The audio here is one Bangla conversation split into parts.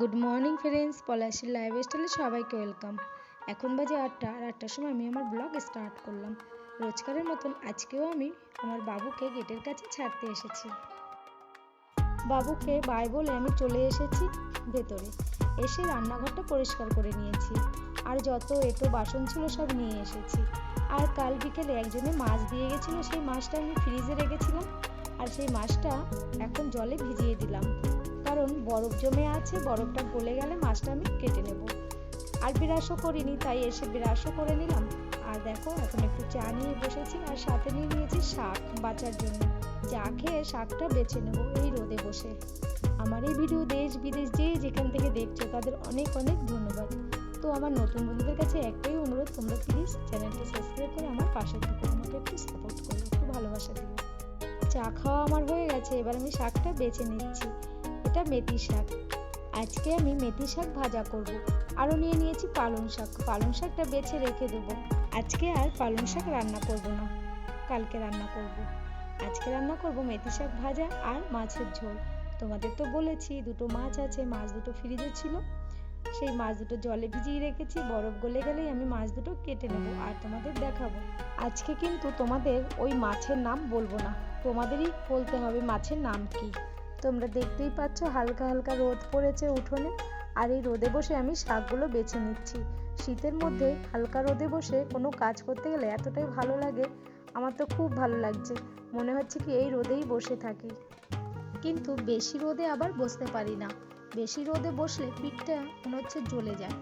গুড মর্নিং ফ্রেন্ডস পলাশির লাইভ স্টাইলে সবাইকে ওয়েলকাম এখন বাজে আটটা, আর আটটার সময় আমি আমার ব্লগ স্টার্ট করলাম। রোজকারের মতন আজকেও আমি আমার বাবুকে গেটের কাছে ছাড়তে এসেছি। বাবুকে বাই বলে আমি চলে এসেছি ভেতরে। এসে রান্নাঘরটা পরিষ্কার করে নিয়েছি। আর যত এটো বাসন ছিল সব নিয়ে এসেছি। আর কাল বিকেলে একজনে মাছ দিয়ে গেছিল, সেই মাছটা আমি ফ্রিজে রেখেছিলাম। আর সেই মাছটা এখন জলে ভিজিয়ে দিলাম। কারণ বরফ জমে আছে, বরফটা গলে গেলে মাছটা আমি কেটে নেব। আর বিরাসও করিনি, তাই এসে বিরাসও করে নিলাম। আর দেখো, এখন একটু চা নিয়ে বসেছি আর সাথে নিয়ে নিয়েছি শাক বাঁচার জন্য। চা খেয়ে শাকটা বেছে নেব এই রোদে বসে। আমার এই ভিডিও দেশ বিদেশ যে যেখান থেকে দেখছ, তাদের অনেক অনেক ধন্যবাদ। তো আমার নতুন বন্ধুদের কাছে একটাই অনুরোধ, তোমরা প্লিজ চ্যানেলটি সাবস্ক্রাইব করে আমার পাশে চা খাওয়া আমার হয়ে গেছে, এবার আমি শাকটা বেছে নিচ্ছি। এটা মেথি শাক। আজকে আমি মেথি শাক ভাজা করব। আরও নিয়ে নিয়েছি পালং শাক। পালং শাকটা বেছে রেখে দেবো। আজকে আর পালং শাক রান্না করব না। কালকে রান্না করব। আজকে রান্না করব মেথি শাক ভাজা আর মাছের ঝোল। তোমাদের তো বলেছি, দুটো মাছ আছে, মাছ দুটো ফ্রিজে ছিল। সেই মাছ দুটো জলে ভিজিয়ে রেখেছি। বরফ গলে গেলেই আমি মাছ দুটো কেটে নেব আর তোমাদের দেখাবো। আজকে কিন্তু তোমাদের ওই মাছের নাম বলব না। তোমাদেরই বলতে হবে মাছের নাম কি। তোমরা দেখতেই পাচ্ছ হালকা হালকা রোদ পড়েছে উঠোনে, আর এই রোদে বসে আমি শাকগুলো বেছে নিচ্ছি। শীতের মধ্যে হালকা রোদে বসে কোনো কাজ করতে গেলে এতটাই ভালো লাগে, আমার তো খুব ভালো লাগছে। মনে হচ্ছে কি এই রোদেই বসে থাকি। কিন্তু বেশি রোদে আবার বসতে পারি না। বেশি রোদে বসলে পিঠটা মনে হচ্ছে জ্বলে যায়।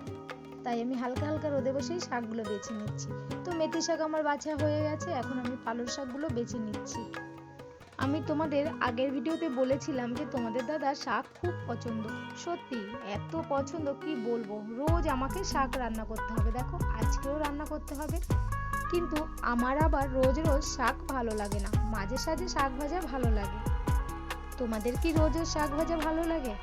তাই আমি হালকা হালকা রোদে বসেই শাকগুলো বেছে নিচ্ছি। তো মেথি শাক আমার বাছা হয়ে গেছে, এখন আমি পালং শাকগুলো বেছে নিচ্ছি। আমি তোমাদের আগের ভিডিওতে বলেছিলাম যে তোমাদের দাদা শাক খুব পছন্দ। সত্যি, এত পছন্দ, কি বলব? রোজ আমাকে শাক রান্না করতে হবে। দেখো, আজকেও রান্না করতে হবে। কিন্তু আমার আবার রোজ রোজ শাক ভালো লাগে না। মাঝে সাঝে শাক ভাজা ভালো লাগে। তোমাদের কি রোজ রোজ শাক ভাজা ভালো লাগে?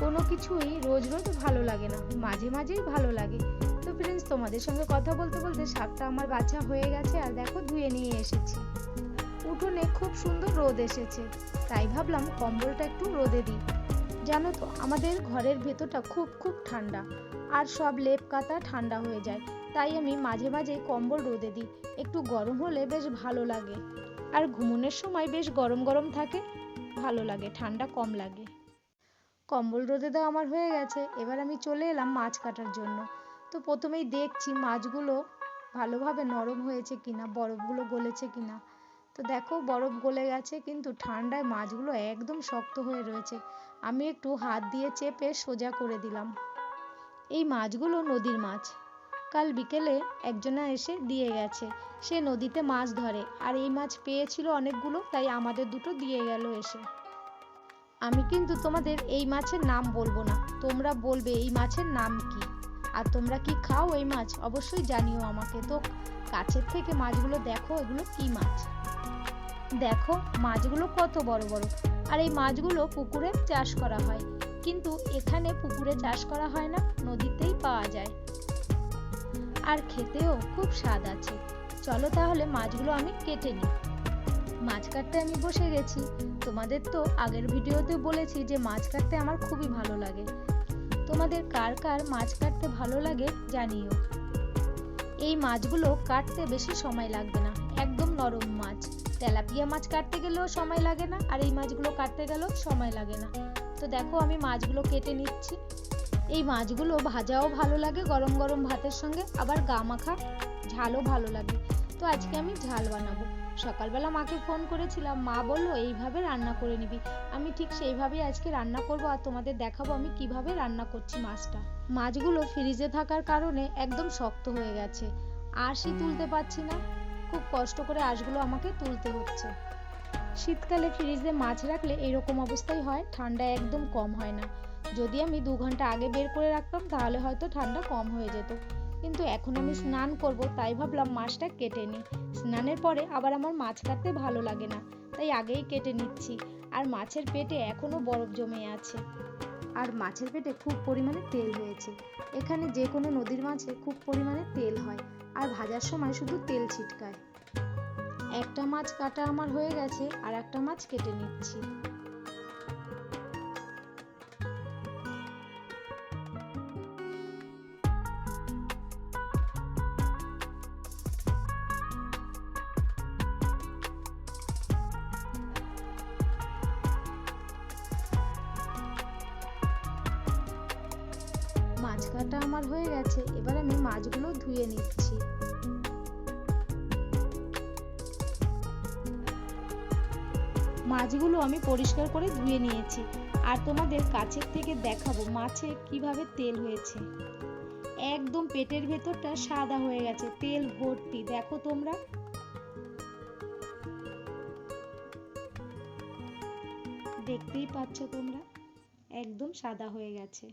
কোনো কিছুই রোজ রোজ ভালো লাগে না। মাঝে মাঝেই ভালো লাগে। তো ফ্রেন্ডস তোমাদের সঙ্গে কথা বলতে বলতে শাকটা আমার বাছা হয়ে গেছে। আর দেখো, ধুয়ে নিয়ে এসেছি। উঠোনে খুব সুন্দর রোদ এসেছে। তাই ভাবলাম কম্বলটা একটু রোদে দিই। জানো তো, আমাদের ঘরের ভেতরটা খুব খুব ঠান্ডা আর সব লেপ কাতা ঠান্ডা হয়ে যায়। তাই আমি মাঝে মাঝে কম্বল রোদে দিই। একটু গরম হলে বেশ ভালো লাগে। আর ঘুমনের সময় বেশ গরম গরম থাকে, ভালো লাগে, ঠান্ডা কম লাগে। কম্বল রোদে দেওয়া আমার হয়ে গেছে। এবার আমি চলে এলাম মাছ কাটার জন্য। তো প্রথমেই দেখছি মাছগুলো ভালোভাবে নরম হয়েছে কিনা, বরফগুলো গলেছে কিনা। তো দেখো বরফ গলে গেছে, কিন্তু ঠান্ডায় মাছগুলো একদম শক্ত হয়ে রয়েছে। আমি একটু হাত দিয়ে চেপে সোজা করে দিলাম। এই মাছগুলো নদীর মাছ। কাল বিকেলে একজনা এসে দিয়ে গেছে। সে নদীতে মাছ ধরে। আর এই মাছ পেয়েছিল অনেকগুলো, তাই আমাদের দুটো দিয়ে গেল এসে। আমি কিন্তু তোমাদের এই মাছের নাম বলব না। তোমরা বলবে এই মাছের নাম কি? আর তোমরা কি খাও এই মাছ? অবশ্যই জানিও আমাকে। তো কাছের থেকে মাছগুলো দেখো, এগুলো কি মাছ? দেখো, মাছগুলো কত বড় বড়। আর এই মাছগুলো পুকুরে চাষ করা হয়। কিন্তু এখানে পুকুরে চাষ করা হয় না, নদীতেই পাওয়া যায়। আর খেতেও খুব স্বাদ আছে। চলো তাহলে মাছগুলো আমি কেটে নিই। মাছ কাটতে আমি বসে গেছি। তোমাদের তো আগের ভিডিওতে বলেছি যে মাছ কাটতে আমার খুবই ভালো লাগে। তোমাদের কার কার মাছ কাটতে ভালো লাগে জানিও। এই মাছগুলো কাটতে বেশি সময় লাগবে না, একদম নরম মাছ। তেলাপিয়া মাছ কাটতে গেলেও সময় লাগে না, আর এই মাছগুলো কাটতে গেলেও সময় লাগে না। তো দেখো আমি মাছগুলো কেটে নিচ্ছি। এই মাছগুলো ভাজাও ভালো লাগে গরম গরম ভাতের সঙ্গে, আবার গা মাখা ঝালও ভালো লাগে। তো আজকে আমি ঝাল বানাবো। সকালবেলা মাকে ফোন করেছিলাম, মা বলল, এইভাবে রান্না করে নিবি। আমি ঠিক সেইভাবেই আজকে রান্না করব, আর তোমাদের দেখাবো আমি কীভাবে রান্না করছি মাছটা। মাছগুলো ফ্রিজে থাকার কারণে একদম শক্ত হয়ে গেছে। আশই তুলতে পারছি না। খুব কষ্ট করে আঁশগুলো আমাকে তুলতে হচ্ছে। শীতকালে ফ্রিজে মাছ রাখলে এরকম অবস্থাই হয়, ঠান্ডা একদম কম হয় না। যদি আমি দু ঘণ্টা আগে বের করে রাখতাম, তাহলে হয়তো ঠান্ডা কম হয়ে যেত। কিন্তু এখন আমি স্নান করব, তাই ভাবলাম মাছটা কেটে নিই। স্নানের পরে আবার আমার মাছ কাটতে ভালো লাগে না, তাই আগেই কেটে নিচ্ছি। আর মাছের পেটে এখনও বরফ জমে আছে। আর মাছের পেটে খুব পরিমাণে তেল হয়েছে। এখানে যে কোনো নদীর মাছে খুব পরিমাণে তেল হয়। আর ভাজার সময় শুধু তেল ছিটকায়। একটা মাছ কাটা আমার হয়ে গেছে আর একটা মাছ কেটে নিচ্ছি। মাছ কাটা আমার হয়ে গেছে, এবার আমি মাছগুলো ধুয়ে নিচ্ছি। মাছগুলো আমি পরিষ্কার করে ধুয়ে নিয়েছি, আর তোমাদের কাছের থেকে দেখাবো মাছে কীভাবে তেল হয়েছে। একদম পেটের ভেতরটা সাদা হয়ে গেছে, তেল ভর্তি, দেখো তোমরা। দেখতেই পাচ্ছ তোমরা, একদম সাদা হয়ে গেছে।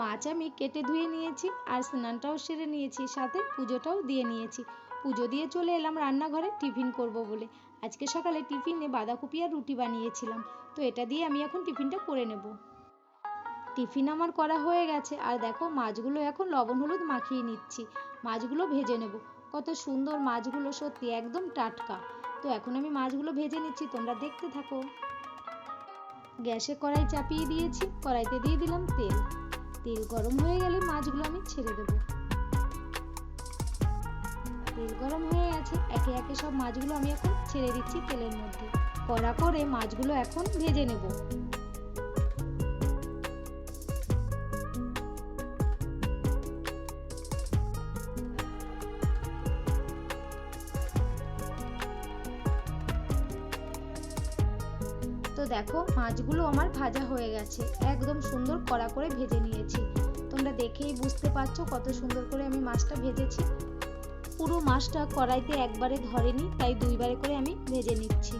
মাছ আমি কেটে ধুয়ে নিয়েছি আর স্নানটাও সেরে নিয়েছি, সাথে পুজোটাও দিয়ে নিয়েছি। পুজো দিয়ে চলে এলাম রান্নাঘরে টিফিন করব বলে। আজকে সকালে টিফিনে বাঁধাকপি আর রুটি বানিয়েছিলাম, তো এটা দিয়ে আমি এখন টিফিনটা করে নেব। টিফিন আমার করা হয়ে গেছে, আর দেখো মাছগুলো এখন লবণ হলুদ মাখিয়ে নিচ্ছি। মাছগুলো ভেজে নেব। কত সুন্দর মাছগুলো, সত্যি একদম টাটকা। তো এখন আমি মাছগুলো ভেজে নিচ্ছি, তোমরা দেখতে থাকো। গ্যাসে কড়াই চাপিয়ে দিয়েছি, কড়াইতে দিয়ে দিলাম তেল। তেল গরম হয়ে গেলে মাছগুলো আমি ছেড়ে দেবো। তেল গরম হয়ে গেছে, একে একে সব মাছগুলো আমি এখন ছেড়ে দিচ্ছি তেলের মধ্যে। কড়া করে মাছগুলো এখন ভেজে নেব। তো দেখো, মাছগুলো আমার ভাজা হয়ে গেছে। একদম সুন্দর কড়া করে ভেজে নিয়েছি। তোমরা দেখেই বুঝতে পারছ কত সুন্দর করে আমি মাছটা ভেজেছি। পুরো মাছটা কড়াইতে একবারে ধরেনি, তাই দুইবারে করে আমি ভেজে নিচ্ছি।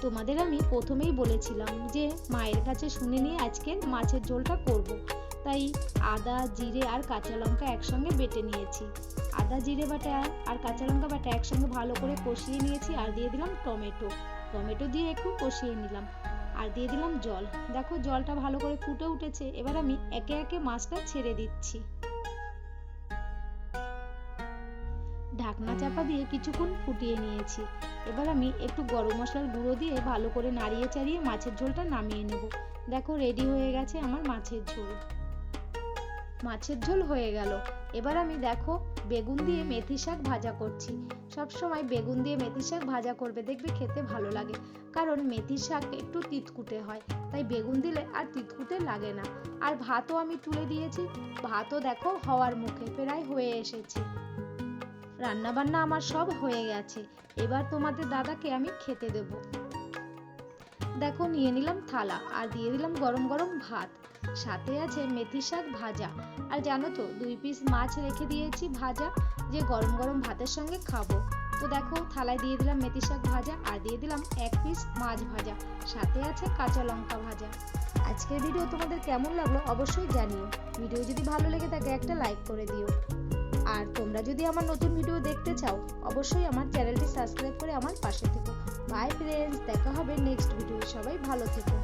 তোমাদের আমি প্রথমেই বলেছিলাম যে, মায়ের কাছে শুনে নিয়ে আজকে মাছের ঝোলটা করব। তাই আদা, জিরে আর কাঁচা লঙ্কা একসঙ্গে বেটে নিয়েছি। আদা, জিরে বাটা আর কাঁচা লঙ্কা বাটা একসঙ্গে ভালো করে কষিয়ে নিয়েছি আর দিয়ে দিলাম টমেটো। টমেটো দিয়ে একটু কষিয়ে নিলাম। আর দিয়ে দিলাম জল। দেখো জলটা ভালো করে ফুটে উঠেছে, এবার আমি একে একে মাছটা ছেড়ে দিচ্ছি। ঢাকনা চাপা দিয়ে কিছুক্ষণ ফুটিয়ে নিয়েছি। এবার আমি একটু গরম মশলার গুঁড়ো দিয়ে ভালো করে নাড়িয়ে চাড়িয়ে মাছের ঝোলটা নামিয়ে নেব। দেখো রেডি হয়ে গেছে আমার মাছের ঝোল। মাছের ঝোল হয়ে গেল। এবার আমি দেখো বেগুন দিয়ে মেথি শাক ভাজা করছি। সব সময় বেগুন দিয়ে মেথি শাক ভাজা করবে, দেখবে খেতে ভালো লাগে। কারণ মেথি শাক একটু তিতকুটে হয়, তাই বেগুন দিলে আর তিতকুটে লাগে না। আর ভাতও আমি তুলে দিয়েছি। ভাতও দেখো হওয়ার মুখে প্রায় হয়ে এসেছে। রান্না বান্না আমার সব হয়ে গেছে। এবার তোমাদের দাদাকে আমি খেতে দেব। দেখো, নিয়ে নিলাম থালা আর দিয়ে দিলাম গরম গরম ভাত। সাথে আছে মেথি শাক ভাজা। আর জানো তো, দুই পিস মাছ রেখে দিয়েছি ভাজা, যে গরম গরম ভাতের সঙ্গে খাব। তো দেখো, থালায় দিয়ে দিলাম মেথি শাক ভাজা আর দিয়ে দিলাম এক পিস মাছ ভাজা। সাথে আছে কাঁচা লঙ্কা ভাজা। আজকের ভিডিও তোমাদের কেমন লাগল অবশ্যই জানিও। ভিডিও যদি ভালো লেগে থাকে, একটা লাইক করে দিও। আর তোমরা যদি আমার নতুন ভিডিও দেখতে চাও, অবশ্যই আমার চ্যানেলটি সাবস্ক্রাইব করে আমার পাশে থেকো। বাই ফ্রেন্ডস দেখা হবে নেক্সট ভিডিও সবাই ভালো থেকো।